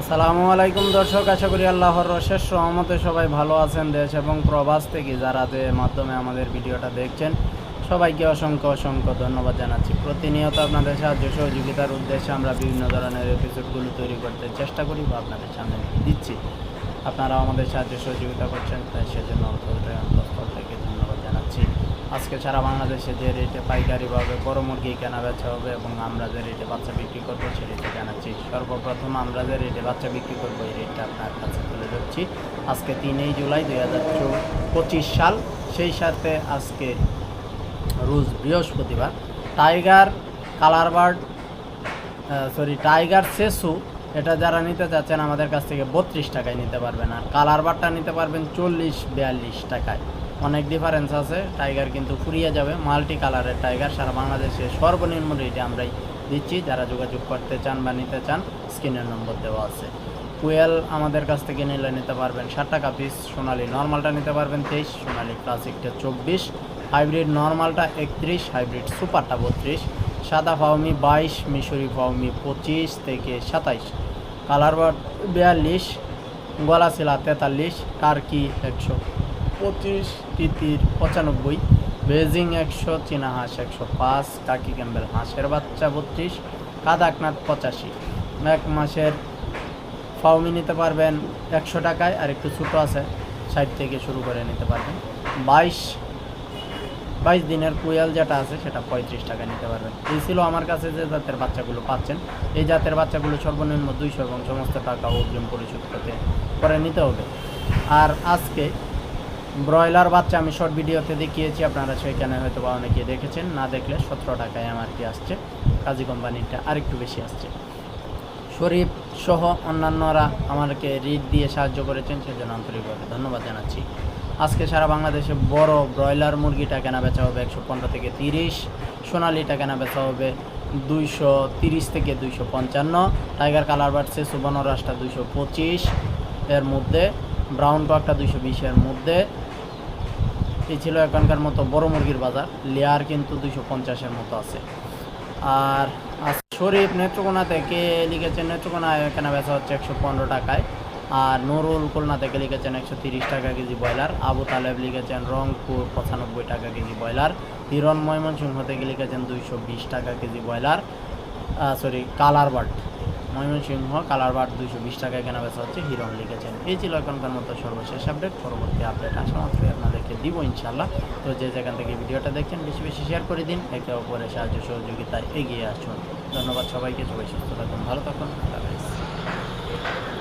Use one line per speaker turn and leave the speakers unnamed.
আসসালামু আলাইকুম দর্শক, আশা করি আল্লাহর রশেষ সহমতে সবাই ভালো আছেন দেশ এবং প্রবাস থেকে যারা যে মাধ্যমে আমাদের ভিডিওটা দেখছেন, সবাইকে অসংখ্য অসংখ্য ধন্যবাদ জানাচ্ছি। প্রতিনিয়ত আপনাদের সাহায্য সহযোগিতার উদ্দেশ্যে আমরা বিভিন্ন ধরনের এপিসোডগুলো তৈরি করতে চেষ্টা করি বা আপনাদের সামনে দিচ্ছি। আপনারা আমাদের সাহায্য সহযোগিতা করছেন, তাই সেজন্য অন্তরে অন্তঃস্থল থেকে ধন্যবাদ জানাচ্ছি আজকে সারা বাংলাদেশে যে রেটে পাইকারিভাবে বড় মুরগি কেনা বেচা হবে এবং আমরা যে রেটে বাচ্চা বিক্রি করব সে রেটে জানাচ্ছি। সর্বপ্রথম আমরা যে রেটে বাচ্চা বিক্রি করব, এই রেটটা আপনার কাছে তুলে ধরছি। আজকে তিনই জুলাই দুই হাজার পঁচিশ সাল। সেই সাথে আজকে রোজ বৃহস্পতিবার। Tiger colour bird sorry tiger সেসু, এটা যারা নিতে চাচ্ছেন আমাদের কাছ থেকে বত্রিশ টাকায় নিতে পারবেন। আর কালার বারটা নিতে পারবেন চল্লিশ বিয়াল্লিশ টাকায়। অনেক ডিফারেন্স আছে। টাইগার কিন্তু ফুরিয়ে যাবে মাল্টি কালারের টাইগার সারা বাংলাদেশে সর্বনিম্ন রেটে আমরাই দিচ্ছি। যারা যোগাযোগ করতে চান বা নিতে চান স্ক্রিনের নম্বর দেওয়া আছে। কুয়েল আমাদের কাছ থেকে নিলে নিতে পারবেন ষাট টাকা পিস সোনালি নর্মালটা নিতে পারবেন তেইশ, সোনালি ক্লাসিকটা চব্বিশ হাইব্রিড নর্মালটা একত্রিশ হাইব্রিড সুপারটা বত্রিশ, সাদা ফাউমি বাইশ মিশরি ফাউমি পঁচিশ থেকে সাতাইশ কালার বিয়াল্লিশ গলাশিলা তেতাল্লিশ টার্কি একশো পঁচিশ, তিতির, পঁচানব্বই, বেজিং একশো, চীনা হাঁস একশো পাঁচ, কাকি ক্যাম্বেল হাঁসের বাচ্চা বত্রিশ, কাদাকনাথ পঁচাশি। এক মাসের ফাউমি নিতে পারবেন একশো টাকায়, আর একটু ছোটো আছে, ষাট থেকে শুরু করে নিতে পারবেন। বাইশ বাইশ দিনের কুয়াল যেটা আছে, সেটা পঁয়ত্রিশ টাকা নিতে পারবেন। এই ছিল আমার কাছে যে জাতের বাচ্চাগুলো পাচ্ছেন। এই জাতের বাচ্চাগুলো সর্বনিম্ন দুইশো এবং সমস্ত টাকা অগ্রিম পরিশোধ করতে করে নিতে হবে। আর আজকে ব্রয়লার বাচ্চা আমি শর্ট ভিডিওতে দেখিয়েছি, আপনারা সেখানে হয়তো বা অনেকে দেখেছেন। না দেখলে সতেরো টাকায় আমার কি আসছে? কাজী কোম্পানিটা আরেকটু বেশি আসছে। শরীফ সহ অন্যান্যরা আমাকে রিড দিয়ে সাহায্য করেছেন, সেজন্য আন্তরিকভাবে ধন্যবাদ জানাচ্ছি। আজকে সারা বাংলাদেশে বড় ব্রয়লার মুরগিটা কেনা বেচা হবে একশো পনেরো থেকে তিরিশ, সোনালিটা কেনা বেচা হবে দুইশো তিরিশ থেকে দুইশো পঞ্চান্ন, টাইগার কালার বাড়ছে সুবর্ণরাসটা দুইশো পঁচিশ এর মধ্যে, ব্রাউন ককটা দুইশো বিশের মধ্যে এই ছিল এখনকার মতো বড় মুরগির বাজার। লেয়ার কিন্তু দুইশো পঞ্চাশের মতো আছে। আর শরীফ নেত্রকোনা থেকে লিখেছেন, নেত্রকোনা কেনা বেচা হচ্ছে একশো পনেরো টাকায়। আর নুরুল খুলনা থেকে লিখেছেন একশো তিরিশ টাকা কেজি ব্রয়লার। আবু তালেব লিখেছেন রংপুর পঁচানব্বই টাকা কেজি ব্রয়লার। হিরণ ময়মনসিংহ থেকে লিখেছেন দুইশো বিশ টাকা KG broiler. Sorry colour bird. Mymensingh colour bird দুইশো বিশ টাকায় কেনা বেচা হচ্ছে হিরণ লিখেছেন। এই ছিল এখনকার মতো সর্বশেষ আপডেট। পরবর্তী আপডেট আসা মাত্রই আপনাদেরকে দিব ইনশাল্লাহ তো যে যেখান থেকে ভিডিওটা দেখছেন, বেশি বেশি শেয়ার করে দিন। একে অপরের সাহায্য সহযোগিতায় এগিয়ে আসুন। ধন্যবাদ সবাইকে। সবাই সুস্থ থাকুন, ভালো থাকুন। আল্লাহ।